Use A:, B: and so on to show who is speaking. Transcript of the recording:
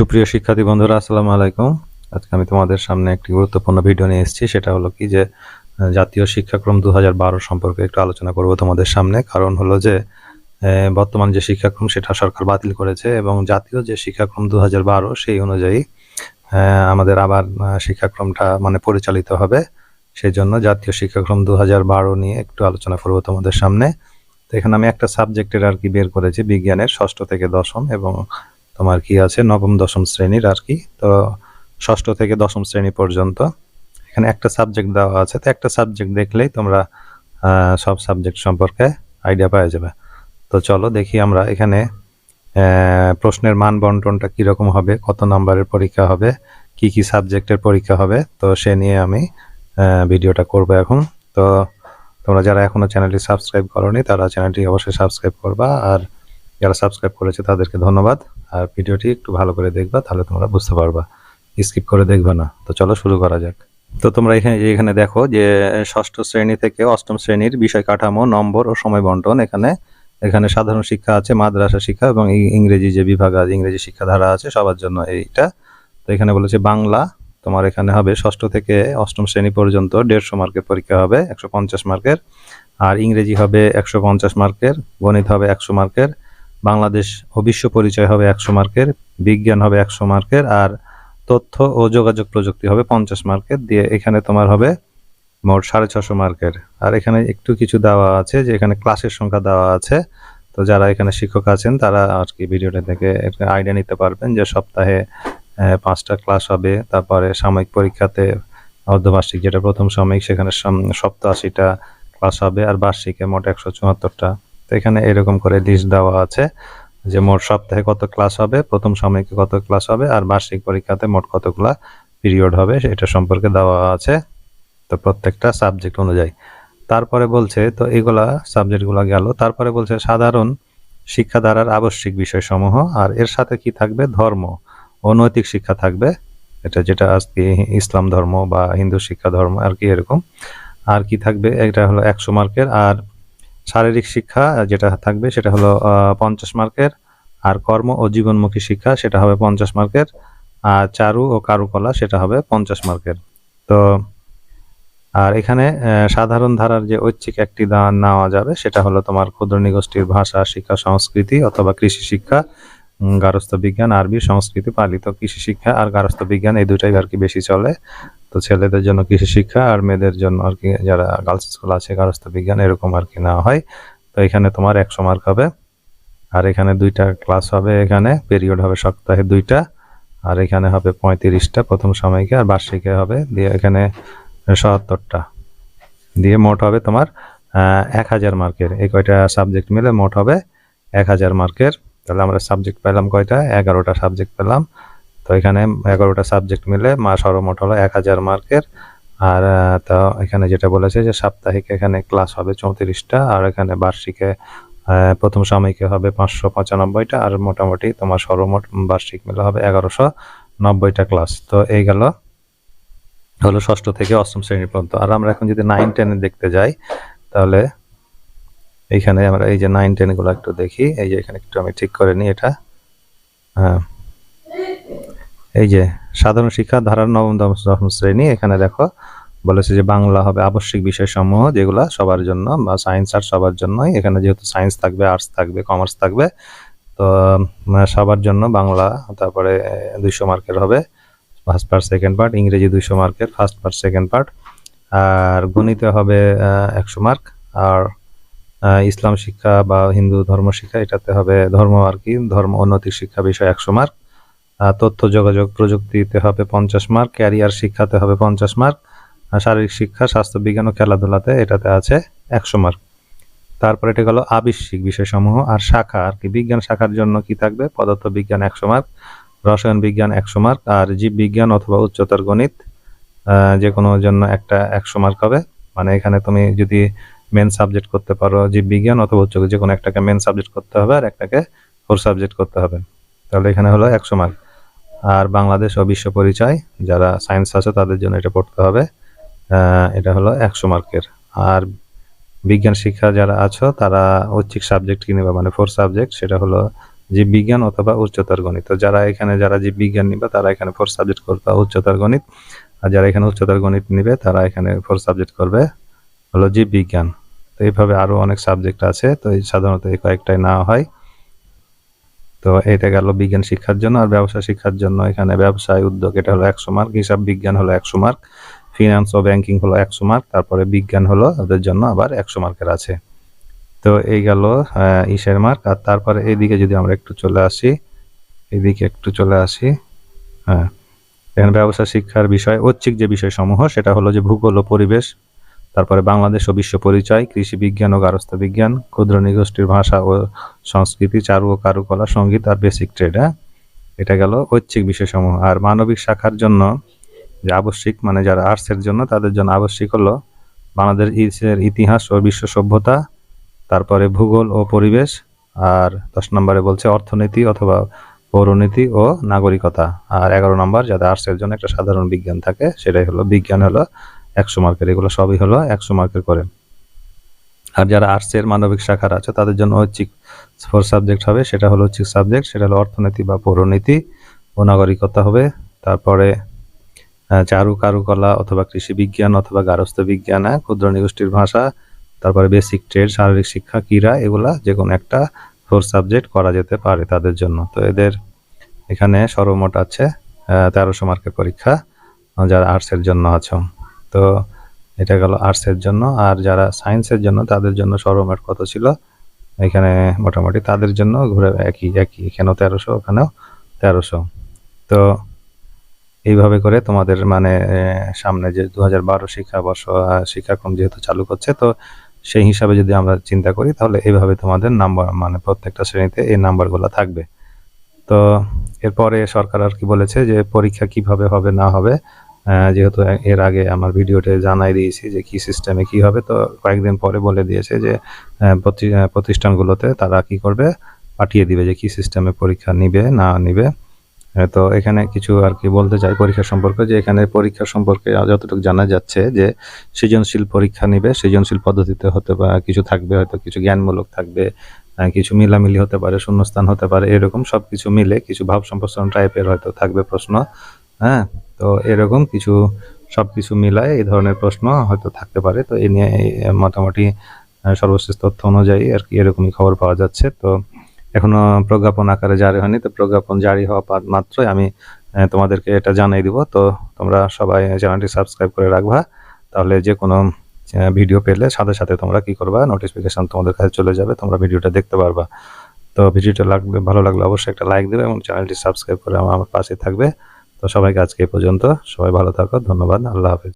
A: সুপ্রিয় শিক্ষার্থী বন্ধুরা, আসসালামু আলাইকুম। আজকে আমি তোমাদের সামনে একটি গুরুত্বপূর্ণ ভিডিও নিয়ে এসেছি। সেটা হলো কি যে জাতীয় শিক্ষাক্রম দু হাজার বারো সম্পর্কে একটু আলোচনা করব তোমাদের সামনে। কারণ হলো যে বর্তমান যে শিক্ষাক্রম, সেটা সরকার বাতিল করেছে এবং জাতীয় যে শিক্ষাক্রম দু হাজার বারো, সেই অনুযায়ী আমাদের আবার শিক্ষাক্রমটা মানে পরিচালিত হবে। সেই জন্য জাতীয় শিক্ষাক্রম দু হাজার বারো নিয়ে একটু আলোচনা করব তোমাদের সামনে। তো এখানে আমি একটা সাবজেক্টের আর কি বের করেছি, বিজ্ঞানের ষষ্ঠ থেকে দশম এবং তোমার কি আছে, নবম, দশম শ্রেণির আর কি। তো ষষ্ঠ থেকে দশম শ্রেণি পর্যন্ত এখানে একটা সাবজেক্ট দেওয়া আছে। তো একটা সাবজেক্ট দেখলেই তোমরা সব সাবজেক্ট সম্পর্কে আইডিয়া পাওয়া যাবে। তো চলো দেখি আমরা এখানে প্রশ্নের মান বন্টনটা কীরকম হবে, কত নাম্বারের পরীক্ষা হবে, কি কি সাবজেক্টের পরীক্ষা হবে। তো সে নিয়ে আমি ভিডিওটা করব এখন। তো তোমরা যারা এখনও চ্যানেলটি সাবস্ক্রাইব করনি, তারা চ্যানেলটি অবশ্যই সাবস্ক্রাইব করবা। আর যারা সাবস্ক্রাইব করেছে, তাদেরকে ধন্যবাদ। আর ভিডিওটি একটু ভালো করে দেখবা, তাহলে তোমরা বুঝতে পারবা। স্কিপ করে দেখবে না, তো চলো শুরু করা যাক। তো তোমরা এখানে এখানে দেখো যে, ষষ্ঠ শ্রেণি থেকে অষ্টম শ্রেণির বিষয় কাঠামো, নম্বর ও সময় বন্টন এখানে এখানে সাধারণ শিক্ষা আছে, মাদ্রাসা শিক্ষা এবং ইংরেজি যে বিভাগ আছে, ইংরেজি শিক্ষাধারা আছে, সবার জন্য এইটা। তো এখানে বলেছে বাংলা, তোমার এখানে হবে ষষ্ঠ থেকে অষ্টম শ্রেণি পর্যন্ত দেড়শো মার্কের পরীক্ষা হবে, একশো পঞ্চাশ মার্কের। আর ইংরেজি হবে একশো পঞ্চাশ মার্কের, গণিত হবে একশো মার্কের। বাংলাদেশ ও বিশ্ব পরিচয় হবে একশো মার্কের, বিজ্ঞান হবে একশো মার্কের, আর তথ্য ও যোগাযোগ প্রযুক্তি হবে পঞ্চাশ মার্কের। দিয়ে এখানে তোমার হবে মোট সাড়ে ছশো মার্কের। আর এখানে একটু কিছু দেওয়া আছে, যে এখানে ক্লাসের সংখ্যা দেওয়া আছে। তো যারা এখানে শিক্ষক আছেন, তারা আর কি ভিডিওটা থেকে একটা আইডিয়া নিতে পারবেন যে সপ্তাহে পাঁচটা ক্লাস হবে। তারপরে সাময়িক পরীক্ষাতে অর্ধবার্ষিক যেটা প্রথম সাময়িক, সেখানে সাম- সপ্তাশিটা ক্লাস হবে, আর বার্ষিকে মোট একশো চুয়াত্তরটা। তো এখানে এরকম করে লিস্ট দেওয়া আছে যে মোট সপ্তাহে কত ক্লাস হবে, প্রথম সাময়িকে কত ক্লাস হবে আর বার্ষিক পরীক্ষাতে মোট কতগুলা পিরিয়ড হবে এটা সম্পর্কে দেওয়া আছে তো প্রত্যেকটা সাবজেক্ট অনুযায়ী। তারপরে বলছে, তো এগুলা সাবজেক্টগুলো গেল তারপরে বলছে, সাধারণ শিক্ষাধারার আবশ্যিক বিষয়সমূহ আর এর সাথে কি থাকবে? ধর্ম অনৈতিক শিক্ষা থাকবে। এটা যেটা আজকে ইসলাম ধর্ম বা হিন্দু শিক্ষা ধর্ম আর কি এরকম। আর কি থাকবে? এটা হলো একশো মার্কের আর শারীরিক শিক্ষা যেটা থাকবে সেটা হলো পঞ্চাশ মার্কের আর কর্ম ও জীবনমুখী শিক্ষা সেটা হবে পঞ্চাশ মার্কের আর চারু ও কারুকলা সেটা হবে পঞ্চাশ মার্কের। তো আর এখানে সাধারণ ধারার যে ঐচ্ছিক একটি দান নেওয়া যাবে সেটা হলো তোমার ক্ষুদ্র নিগোষ্ঠীর ভাষা শিক্ষা সংস্কৃতি অথবা কৃষি শিক্ষা উম, গার্হস্থ্য বিজ্ঞান আরবি সংস্কৃতি পালিত কৃষি শিক্ষা আর গার্হস্থ্য বিজ্ঞান এই দুটাই আর কি বেশি চলে। তো ছেলেদের জন্য কৃষি শিক্ষা আর মেয়েদের জন্য আর কি, যারা গার্লস স্কুল আছে, গার্হস্থ্য বিজ্ঞান, এরকম আর কি নেওয়া হয়। তো এখানে তোমার একশো মার্ক হবে। আর এখানে দুইটা ক্লাস হবে, এখানে পিরিয়ড হবে সপ্তাহে দুইটা। আর এখানে হবে পঁয়ত্রিশটা প্রথম সময়কে, আর বার্ষিকে হবে দিয়ে এখানে সত্তরটা। দিয়ে মোট হবে তোমার এক হাজার মার্কের এই কয়টা সাবজেক্ট মিলে মোট হবে এক হাজার মার্কের তাহলে আমরা সাবজেক্ট পেলাম কয়টা? এগারোটা সাবজেক্ট পেলাম। তো এখানে এগারোটা সাবজেক্ট মিলে মা সর্বমোট হলো এক হাজার মার্কের। আর তো এখানে যেটা বলেছে যে সাপ্তাহিক এখানে ক্লাস হবে চৌত্রিশটা, আর এখানে বার্ষিকে প্রথম সাময়িকে হবে পাঁচশো পঁচানব্বইটা, আর মোটামুটি তোমার সর্বমোট বার্ষিক মিলে হবে এগারোশো নব্বইটা ক্লাস তো এই গেল, হলো ষষ্ঠ থেকে অষ্টম শ্রেণি পর্যন্ত। আর আমরা এখন যদি নাইন টেনে দেখতে যাই, তাহলে এইখানে আমরা এই যে নাইন টেনগুলো একটু দেখি। এই যে এখানে একটু আমি ঠিক করে নিই এটা। হ্যাঁ। এই যে সাধারণ শিক্ষা, ধারার নবম, দশম শ্রেণি, এখানে দেখো বলেছে যে বাংলা হবে আবশ্যিক বিষয়সমূহ যেগুলা সবার জন্য বা সায়েন্স আর্টস সবার জন্যই। এখানে যেহেতু সায়েন্স থাকবে আর্টস থাকবে কমার্স থাকবে, তো সবার জন্য বাংলা, তারপরে দুইশো মার্কের হবে। ফার্স্ট পার্ট সেকেন্ড পার্ট ইংরেজি দুইশো মার্কের ফার্স্ট পার্ট সেকেন্ড পার্ট আর গণিতে হবে একশো মার্ক। আর ইসলাম শিক্ষা বা হিন্দু ধর্ম শিক্ষা, এটাতে হবে ধর্ম আর কি, ধর্ম উন্নতির শিক্ষা বিষয় একশো মার্ক। তথ্য, যোগাযোগ প্রযুক্তিতে হবে পঞ্চাশ মার্ক, ক্যারিয়ার শিক্ষাতে হবে পঞ্চাশ মার্ক শারীরিক শিক্ষা, স্বাস্থ্য, বিজ্ঞান ও খেলাধুলাতে এটাতে আছে একশো মার্ক। তারপর এটা গেল আবশ্যিক বিষয়সমূহ, আর শাখা আর কি, বিজ্ঞান শাখার জন্য কি থাকবে? পদার্থ বিজ্ঞান একশো মার্ক, রসায়ন বিজ্ঞান একশো মার্ক, আর জীব বিজ্ঞান অথবা উচ্চতর গণিত যে কোনো জন্য একটা একশো মার্ক হবে। মানে এখানে তুমি যদি মেন সাবজেক্ট করতে পারো জীব বিজ্ঞান অথবা উচ্চ, যে কোনো একটাকে মেন সাবজেক্ট করতে হবে আর একটাকে ফোর সাবজেক্ট করতে হবে। তাহলে এখানে হলো একশো মার্ক। আর বাংলাদেশ ও বিশ্ব পরিচয়, যারা সায়েন্স আছে তাদের জন্য এটা পড়তে হবে। এটা হলো একশো মার্কের। আর বিজ্ঞান শিক্ষা যারা আছো, তারা ঐচ্ছিক সাবজেক্ট নেবে? মানে ফোর সাবজেক্ট সেটা হলো জীববিজ্ঞান অথবা উচ্চতর গণিত। যারা এখানে, যারা জীববিজ্ঞান নিবে, তারা এখানে ফোর সাবজেক্ট করবে, উচ্চতর গণিত। আর যারা এখানে উচ্চতর গণিত নিবে, তারা এখানে ফোর সাবজেক্ট করবে, হলো জীববিজ্ঞান। তো এইভাবে আরও অনেক সাবজেক্ট আছে। তো সাধারণত এই কয়েকটাই নেওয়া হয়। তো এটা গেল বিজ্ঞান শিক্ষার জন্য আর ব্যবসা শিক্ষার জন্য। এখানে ব্যবসায় উদ্যোগ, এটা হলো একশো মার্ক, হিসাব বিজ্ঞান হলো একশো মার্ক ফিনান্স ও ব্যাংকিং হলো একশো মার্ক, তারপরে বিজ্ঞান হলো ওদের জন্য আবার একশো মার্কের আছে। তো এই গেল ইসের মার্ক, আর তারপরে এইদিকে যদি আমরা একটু চলে আসি, এইদিকে একটু চলে আসি হ্যাঁ। এখানে ব্যবসা শিক্ষার বিষয়, ঐচ্ছিক যে বিষয়সমূহ, সেটা হলো যে ভূগোল ও পরিবেশ তারপরে বাংলাদেশ ও বিশ্ব পরিচয়, কৃষি বিজ্ঞান ও গারস্থ বিজ্ঞান, ক্ষুদ্র নিগোষ্ঠীর ভাষা ও সংস্কৃতি, চারু ও কারুকলা, সংগীত আর বেসিক ট্রেড হ্যাঁ? এটা গেল ঐচ্ছিক বিষয়সমূহ। আর মানবিক শাখার জন্য যে আবশ্যিক মানে যারা আর্টসের জন্য, তাদের জন্য আবশ্যিক হলো বাংলাদেশের ইতিহাস ও বিশ্ব সভ্যতা, তারপরে ভূগোল ও পরিবেশ, আর দশ নম্বরে বলছে অর্থনীতি অথবা পৌরনীতি ও নাগরিকতা। আর এগারো নম্বর, যাদের আর্টসের জন্য একটা সাধারণ বিজ্ঞান থাকে, সেটাই হলো, বিজ্ঞান হলো একশো মার্কের এগুলো সবই হলো একশো মার্কের করে। আর যারা আর্টসের মানবিক শাখার আছে তাদের জন্য ঐচ্ছিক ফোর সাবজেক্ট হবে সেটা হলো ঐচ্ছিক সাবজেক্ট সেটা হলো অর্থনীতি বা পৌরনীতি ও নাগরিকতা হবে। তারপরে চারু কারুকলা অথবা কৃষি বিজ্ঞান অথবা গারস্থ বিজ্ঞান হ্যাঁ, ক্ষুদ্র নিগোষ্ঠীর ভাষা তারপরে বেসিক ট্রেড শারীরিক শিক্ষা ক্রীড়া এগুলা যে কোনো একটা ফোর সাবজেক্ট করা যেতে পারে তাদের জন্য। তো এদের এখানে সর্বমোট আছে তেরোশো মার্কের পরীক্ষা যারা আর্টসের জন্য আছে। তো এটা গেল আর্টসের জন্য। আর যারা সায়েন্সের জন্য, তাদের জন্য সর্বমোট কত ছিল? এখানে মোটামুটি তাদের জন্য ঘুরে একই একই। এখানেও তেরোশো, ওখানেও তেরোশো। তো এইভাবে করে তোমাদের মানে সামনে যে দু হাজার বারো শিক্ষাবর্ষ শিক্ষাক্রম যেহেতু চালু করছে, তো সেই হিসাবে যদি আমরা চিন্তা করি, তাহলে এইভাবে তোমাদের নাম্বার মানে প্রত্যেকটা শ্রেণীতে এই নাম্বারগুলো থাকবে। তো এরপরে সরকার আর কি বলেছে যে পরীক্ষা কীভাবে হবে, না হবে যেহেতু এর আগে আমার ভিডিওতে জানাই দিয়েছি যে কি সিস্টেমে কি হবে, তো কয়েকদিন পরে বলে দিয়েছে যে প্রতিষ্ঠানগুলোতে তারা কি করবে, পাঠিয়ে দিবে যে কি সিস্টেমে পরীক্ষা নিবে, না নিবে। তো এখানে কিছু আর কি বলতে চাই পরীক্ষা সম্পর্কে, যে এখানে পরীক্ষা সম্পর্কে যতটুকু জানা যাচ্ছে যে, সৃজনশীল পরীক্ষা নিবে, সৃজনশীল পদ্ধতিতে হতে পারে কিছু থাকবে, হয়তো কিছু জ্ঞানমূলক থাকবে কিছু মিলামিলি হতে পারে, শূন্যস্থান হতে পারে, এরকম সব কিছু মিলে কিছু ভাব সম্প্রসারণ টাইপের হয়তো থাকবে প্রশ্ন হ্যাঁ। তো এরকম কিছু সব কিছু মিলায় এই ধরনের প্রশ্ন হয়তো থাকতে পারে। তো এই নিয়ে মোটামুটি সর্বশেষ তথ্য অনুযায়ী আর কি এরকমই খবর পাওয়া যাচ্ছে। তো এখনও প্রজ্ঞাপন আকারে জারি হয়নি। তো প্রজ্ঞাপন জারি হওয়া মাত্রই আমি তোমাদেরকে এটা জানাই দিব। তো তোমরা সবাই চ্যানেলটি সাবস্ক্রাইব করে রাখবা। তাহলে যে কোনো ভিডিও পেলে সাথে সাথে তোমরা কি করবা, নোটিফিকেশন তোমাদের কাছে চলে যাবে, তোমরা ভিডিওটা দেখতে পারবা। তো ভিডিওটা লাগবে, ভালো লাগলে অবশ্যই একটা লাইক দেবে এবং চ্যানেলটি সাবস্ক্রাইব করে আমার পাশে থাকবে। তো সবাইকে আজকে এই পর্যন্ত সবাই ভালো থাকো ধন্যবাদ আল্লাহ হাফেজ।